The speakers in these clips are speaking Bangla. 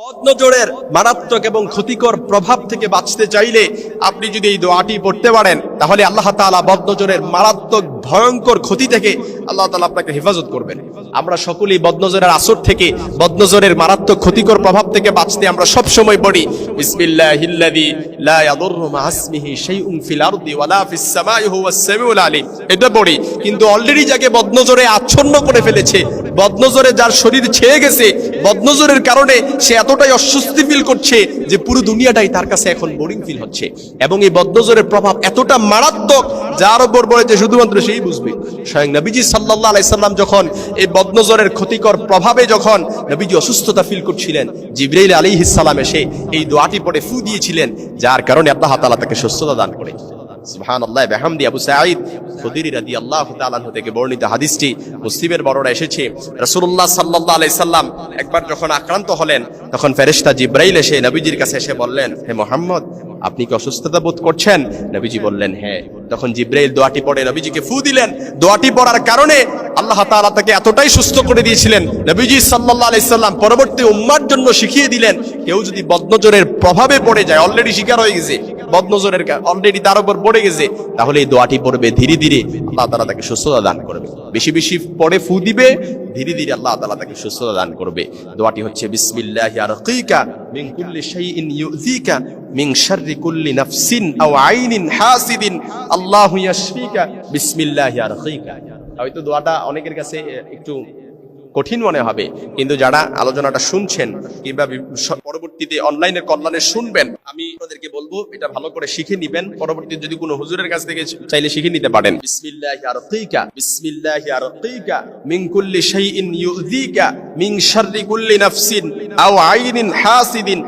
বদনজরের মারাত্মক এবং ক্ষতিকর প্রভাব থেকে বাঁচতে চাইলে আপনি যদি এই দোয়াটি পড়তে পারেন, তাহলে আল্লাহ তাআলা বদনজরের মারাত্মক ভয়ঙ্কর ক্ষতি থেকে আল্লাহ তাআলা আপনাকে হেফাজত করবেন। আমরা সকলেই বদনজরের আসর থেকে বদনজরের মারাত্মক ক্ষতিকর প্রভাব থেকে বাঁচতে আমরা সব সময় পড়ি এটা পড়ি। কিন্তু অলরেডি যাকে বদনজরে আচ্ছন্ন করে ফেলেছে বদনজরে যার শরীর ছেয়ে গেছে, বদনজরের কারণে সে এতটাই অস্বস্তি ফিল করছে যে পুরো দুনিয়াটাই তার কাছে এখন বোরিং ফিল হচ্ছে। এবং এই বদনজরের প্রভাব এতটা মারাত্মক, যার উপর বলেছে শুধুমাত্র সেই বুঝবে। স্বয়ং নবীজি সাল্লাল্লাহু আলাইসাল্লাম যখন এই বদনজরের ক্ষতিকর প্রভাবে যখন নবীজি অসুস্থতা ফিল করছিলেন, জিবরাইল আলাইহিস সালাম এসে এই দোয়াটি পড়ে ফু দিয়েছিলেন, যার কারণে আল্লাহ তাআলা তাকে সুস্থতা দান আপনি কি অসুস্থতা বোধ করছেন? নবীজি বললেন হ্যাঁ। তখন জিব্রাইল দোয়াটি পড়ে নবীজিকে ফু দিলেন। দোয়াটি পড়ার কারণে আল্লাহ তাআলা তাকে এতটাই সুস্থ করে দিয়েছিলেন। নবীজি সাল্লাল্লাহু আলাইহি সাল্লাম পরবর্তী উম্মার জন্য শিখিয়ে দিলেন, কেউ যদি বদনজরের প্রভাবে পড়ে যায় অলরেডি শিকার হয়ে গেছে। বদনজরের অলরেডি তার উপর পড়ে গেছে। তাহলে এই দোয়াটি পড়বে, ধীরে ধীরে আল্লাহ তাআলা তাকে সুস্থতা দান করবে। বেশি বেশি পড়ে ফু দিবে, ধীরে ধীরে আল্লাহ তাআলা তাকে সুস্থতা দান করবে। দোয়াটি হচ্ছে, বিসমিল্লাহি আরকিকা মিন কুল্লি শাইইন ইউযিকা মিন শাররি কুল্লি নাফসিন আও আইনিন হাসিদিন। আল্লাহু ইয়াশফিকা, বিসমিল্লাহি আরকিকা। হয়তো দোয়াটা অনেকের কাছে একটু কঠিন মনে হবে। কিন্তু যারা আলোচনাটা শুনছেন কিংবা পরবর্তীতে অনলাইনের কল্যাণে শুনবেন আপনাদেরকে বলব, এটা ভালো করে শিখে নিবেন। পরবর্তী যদি কোনো হুজুরের কাছ থেকে চাইলে শিখে নিতে পারেন। বিসমিল্লাহি আরকিকা বিসমিল্লাহি আরকিকা মিন কুল্লি শাইইন ইউযিকা, মিন শাররি কুল্লি নাফসিন, আও আইনিন হাসিদিন।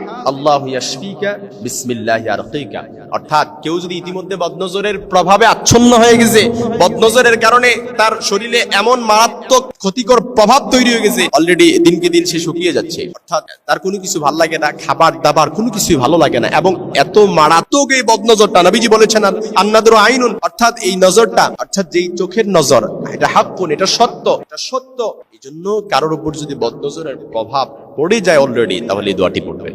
খাবার দাবার কোনো কিছুই ভালো লাগে না, এবং এত মারাত্মক এই বদনজরটা নবীজি বলেছেন, আন্নাদুর আইনুন। অর্থাৎ এই নজরটা, অর্থাৎ যেই চোখের নজর, এটা হাক্কুন, এটা সত্য এটা সত্য। এই জন্য কারোর উপর যদি বদনজরের প্রভাব পড়ে যায় অলরেডি তাহলে এই দোয়াটি পড়বে।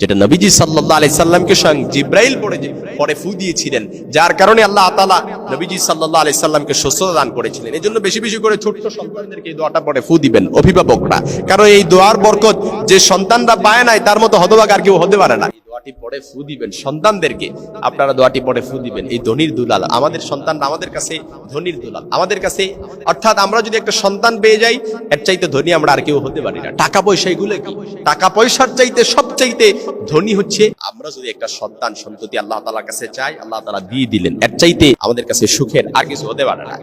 যেটা নবীজি সাল্লাহ আলি সাল্লামকে স্বয়ং জিব্রাইল পড়ে পরে ফু দিয়েছিলেন, যার কারণে আল্লাহ তালা নবীজি সাল্লাহ আলি সাল্লামকে সুস্থতা দান করেছিলেন। এই জন্য বেশি বেশি করে ছোট্ট সন্তানদেরকে এই দোয়াটা পরে ফু দিবেন, অভিভাবকরা। কারণ এই দোয়ার বরকত যে সন্তানরা পায় নাই, তার মতো হতবাক আর কেউ হতে পারে না। দোয়াটি পড়ে ফু দিবেন। সন্তানদেরকে আপনারা দোয়াটি পড়ে ফু দিবেন। এই ধনির দুলাল, আমাদের সন্তানরা আমাদের কাছে ধনির দুলাল। আমাদের কাছে, অর্থাৎ আমরা যদি একটা সন্তান পেয়ে যাই, এর চাইতে ধনী আমরা আর কেউ হতে পারি না। টাকা পয়সা এগুলো কি? টাকা পয়সার চাইতে সবচাইতে ধনী হচ্ছে আমরা যদি একটা সন্তান সন্ততি আল্লাহ তাআলার কাছে চাই, আল্লাহ তাআলা দিয়ে দিলেন। এর চাইতে আমাদের কাছে সুখের আর কিছু হতে পারে না।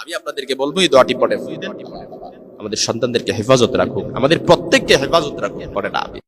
আমি আপনাদেরকে বলব, এই দোয়াটি পড়ে ফু দেন। আমাদের সন্তানদেরকে হেফাজত রাখুক। আমাদের প্রত্যেককে হেফাজত রাখুক পরে না।